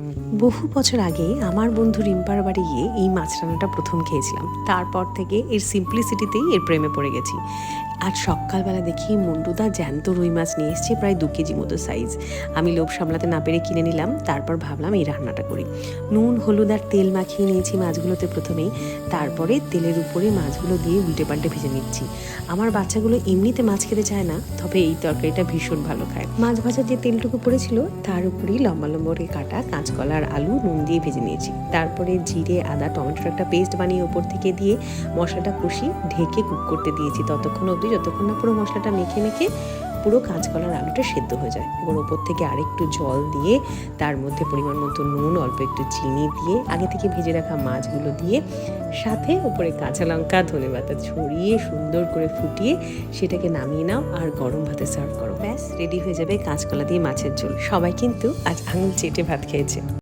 mm-hmm. বহু বছর আগে আমার বন্ধু রিম্পার বাড়ি গিয়ে এই মাছ রান্নাটা প্রথম খেয়েছিলাম। তারপর থেকে এর সিম্পলিসিটিতেই এর প্রেমে পড়ে গেছি। আজ সকালবেলা দেখি মন্ডুদা জ্যান্ত রুই মাছ নিয়ে এসছে প্রায় দু কেজি মতো সাইজ আমি লোভ সামলাতে না পেরে কিনে নিলাম, তারপর ভাবলাম এই রান্নাটা করি। নুন, হলুদ আর তেল মাখিয়ে নিয়েছি মাছগুলোতে প্রথমেই। তারপরে তেলের উপরে মাছগুলো দিয়ে উল্টে পাল্টে ভেজে নিচ্ছি। আমার বাচ্চাগুলো এমনিতে মাছ খেতে চায় না, তবে এই তরকারিটা ভীষণ ভালো খায়। মাছ ভাজার যে তেলটুকু পড়েছিল, তার উপরেই লম্বা লম্বা করে কাটা কাঁচকলা আর আলু, নুন দিয়ে ভেজে নিয়েছি। তারপরে জিরে, আদা, টমেটোর একটা পেস্ট বানিয়ে ওপর থেকে দিয়ে মশলাটা কষি, ঢেকে কুক করতে দিয়েছি। ততক্ষণ অবধি, যতক্ষণ না পুরো মশলাটা মেখে মেখে পুরো কাঁচকলার আলুটা সেদ্ধ হয়ে যায়। এবার ওপর থেকে আরেকটু জল দিয়ে তার মধ্যে পরিমাণ মতো নুন, অল্প একটু চিনি দিয়ে আগে থেকে ভেজে রাখা মাছগুলো দিয়ে সাথে ওপরে কাঁচা লঙ্কা, ধনে পাতা ছড়িয়ে সুন্দর করে ফুটিয়ে সেটাকে নামিয়ে নাও আর গরম ভাতে সার্ভ করো। ব্যাস রেডি হয়ে যাবে কাঁচকলা দিয়ে মাছের ঝোল। সবাই কিন্তু আজ আঙুল চেটে ভাত খেয়েছে।